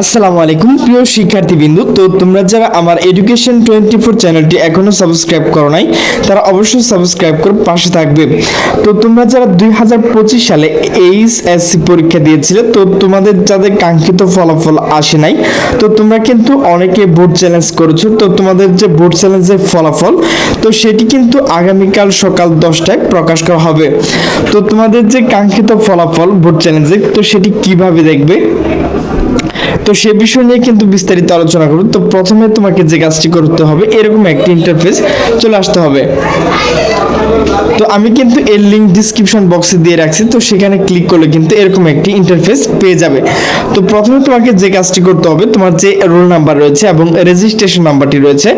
আসসালামু আলাইকুম, প্রিয় শিক্ষার্থীবৃন্দু। তো তোমরা যারা আমার এডুকেশন টোয়েন্টি ফোর চ্যানেলটি এখনও সাবস্ক্রাইব করো নাই, তারা অবশ্যই সাবস্ক্রাইব করে পাশে থাকবে। তো তোমরা যারা দুই হাজার পঁচিশ সালে এইচএসসি পরীক্ষা দিয়েছিলে, তো তোমাদের যাদের কাঙ্ক্ষিত ফলাফল আসে নাই, তো তোমরা কিন্তু অনেকে বোর্ড চ্যালেঞ্জ করেছ। তো তোমাদের যে বোর্ড চ্যালেঞ্জের ফলাফল, তো সেটি কিন্তু আগামীকাল সকাল দশটায় প্রকাশ করা হবে। তো তোমাদের যে কাঙ্ক্ষিত ফলাফল বোর্ড চ্যালেঞ্জের তো সেটি কীভাবে দেখবে? তো সে বিষয় নিয়ে কিন্তু বিস্তারিত আলোচনা করব। তো প্রথমে তোমাকে যে কাজটি করতে হবে, এরকম একটি ইন্টারফেস চলে আসতে হবে। তো আমি কিন্তু এর লিঙ্ক ডিসক্রিপশন বক্সে দিয়ে রাখছি, তো সেখানে ক্লিক করলে কিন্তু এরকম একটি ইন্টারফেস পেয়ে যাবে। তো প্রথমে তোমাকে যে কাজটি করতে হবে, তোমার যে রোল নাম্বার রয়েছে এবং রেজিস্ট্রেশন নাম্বারটি রয়েছে,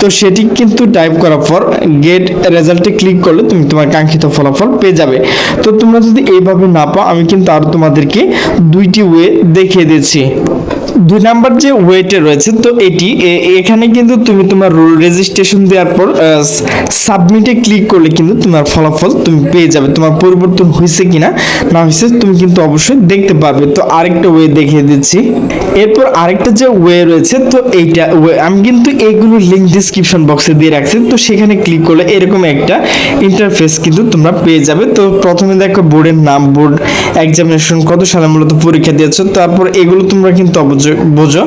তো সেটি কিন্তু টাইপ করার পর গেট রেজাল্টে ক্লিক করলে তুমি তোমার কাঙ্ক্ষিত ফলাফল পেয়ে যাবে। তো তোমরা যদি এইভাবে না পাও, আমি কিন্তু আর তোমাদেরকে দুইটি ওয়ে দেখিয়ে দিচ্ছি। দুই নাম্বার যে ওয়েটে রয়েছে, তো এটি এখানে কিন্তু তুমি তোমার রেজিস্ট্রেশন দেওয়ার পর সাবমিটে ক্লিক করলে কিন্তু তোমার ফলাফল তুমি পেয়ে যাবে। তোমার পরিবর্তন হয়েছে কিনা না হয়েছে, তুমি কিন্তু অবশ্যই দেখতে পারবে। তো আরেকটা ওয়ে দেখিয়ে দিচ্ছি। এরপর আরেকটা যে ওয়ে রয়েছে, তো এইটা আমি কিন্তু এইগুলো লিঙ্ক ডিসক্রিপশন বক্সে দিয়ে রাখছি, তো সেখানে ক্লিক করলে এরকম একটা ইন্টারফেস কিন্তু তোমরা পেয়ে যাবে। তো প্রথমে দেখো বোর্ডের নাম বোর্ড এক্সামিনেশন কত সালে মূলত পরীক্ষা দিয়েছ, তারপর এগুলো তোমরা কিন্তু বোঝো।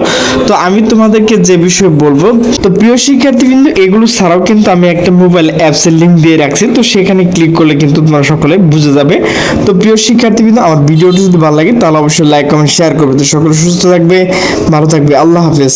তো আমি তোমাদেরকে যে বিষয়ে বলব, তো প্রিয় শিক্ষার্থী কিন্তু এগুলো ছাড়াও কিন্তু আমি একটা মোবাইল অ্যাপসের লিঙ্ক দিয়ে রাখছি, তো সেখানে ক্লিক করলে কিন্তু তোমরা সকলে বুঝে যাবে। তো প্রিয় শিক্ষার্থী কিন্তু আমার ভিডিওটি যদি ভালো লাগে, তাহলে অবশ্যই লাইক কমেন্ট শেয়ার করবে। তো সকলে সুস্থ থাকবে ভালো থাকবে। আল্লাহ হাফেজ।